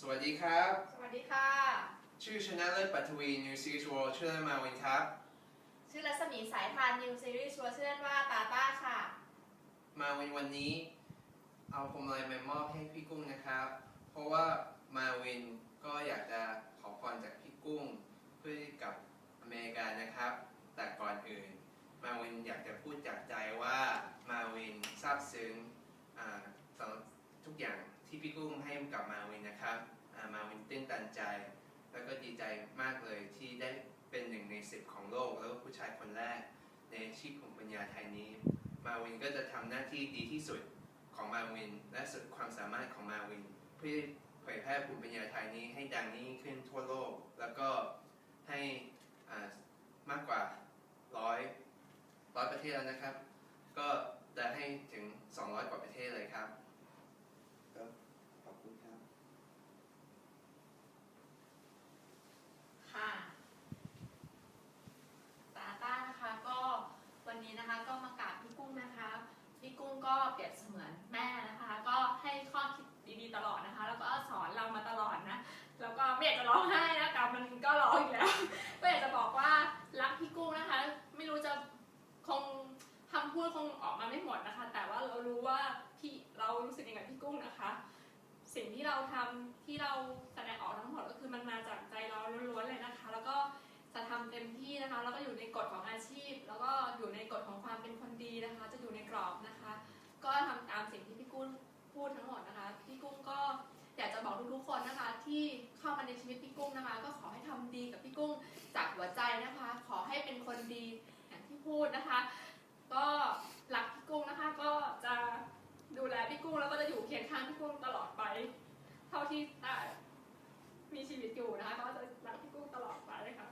สวัสดีครับ สวัสดีค่ะ ชื่อชนะเลิศปัทวีนิวซีทัวร์ชื่อเล่นมาวินครับ ชื่อรัศมีสายทานนิวซีรีส์ชัวร์ชื่อเล่นว่าตาต้าค่ะ มาวินวันนี้ เอาพวงมาลัยมามอบให้พี่กุ้งนะครับ เพราะว่ามาวินก็อยากจะขอพรจากพี่กุ้งเพื่อกับอเมริกานะครับ แต่ก่อนอื่น มาวินอยากจะพูดจากใจว่ามาวินซาบซึ้งอ่าสำหรับทุกอย่าง ที่พี่กุ้งให้กับมาวินนะครับอ่ามาวินตื้นตันใจ แล้วก็ดีใจมากเลยที่ได้เป็นหนึ่งในสิบของโลก แล้วก็ผู้ชายคนแรก ในชีพของปัญญาไทยนี้ มาวินก็จะทำหน้าที่ดีที่สุดของมาวิน และสุดความสามารถของมาวิน เพื่อเผยแพร่ภูมิปัญญาไทยนี้ให้ดังยิ่งขึ้นทั่วโลก แล้วก็ให้มากกว่าร้อยร้อยประเทศแล้วนะครับ ก็จะให้ถึง 200 กว่าประเทศเลยครับก็ขอบคุณครับ ค่ะตาต้านะคะก็วันนี้นะคะก็มากราบพี่กุ้งนะคะพี่ ก็เปรียบเสมือนแม่นะคะ ก็ให้ข้อคิดดีๆตลอดนะคะ แล้วก็สอนเรามาตลอดนะ แล้วก็ไม่อยากจะร้องไห้นะกับมันก็ร้องอีกแล้ว ก็อยากจะบอกว่ารักพี่กุ้งนะคะ ไม่รู้จะคงคำพูดคงออกมาไม่หมดนะคะ แต่ว่าเรารู้ว่าพี่เรารู้สึกยังไงกับพี่กุ้งนะคะ สิ่งที่เราทำที่เราแสดงออกทั้งหมดก็คือมันมาจากใจเราล้วนๆเลยนะคะ แล้วก็จะทำเต็มที่นะคะ แล้วก็อยู่ในกฎของอาชีพ แล้วก็อยู่ในกฎของความเป็นคนดีนะคะ จะอยู่ใน คนนะคะที่เข้ามาในชีวิตพี่กุ้งนะคะ ก็ขอให้ทำดีกับพี่กุ้งจากหัวใจนะคะ ขอให้เป็นคนดีอย่างที่พูดนะคะ ก็หลักพี่กุ้งนะคะ ก็จะดูแลพี่กุ้งแล้วก็จะอยู่เคียงข้างพี่กุ้งตลอดไป เท่าที่ได้มีชีวิตอยู่นะคะก็จะรักพี่กุ้งตลอดไปเลยค่ะ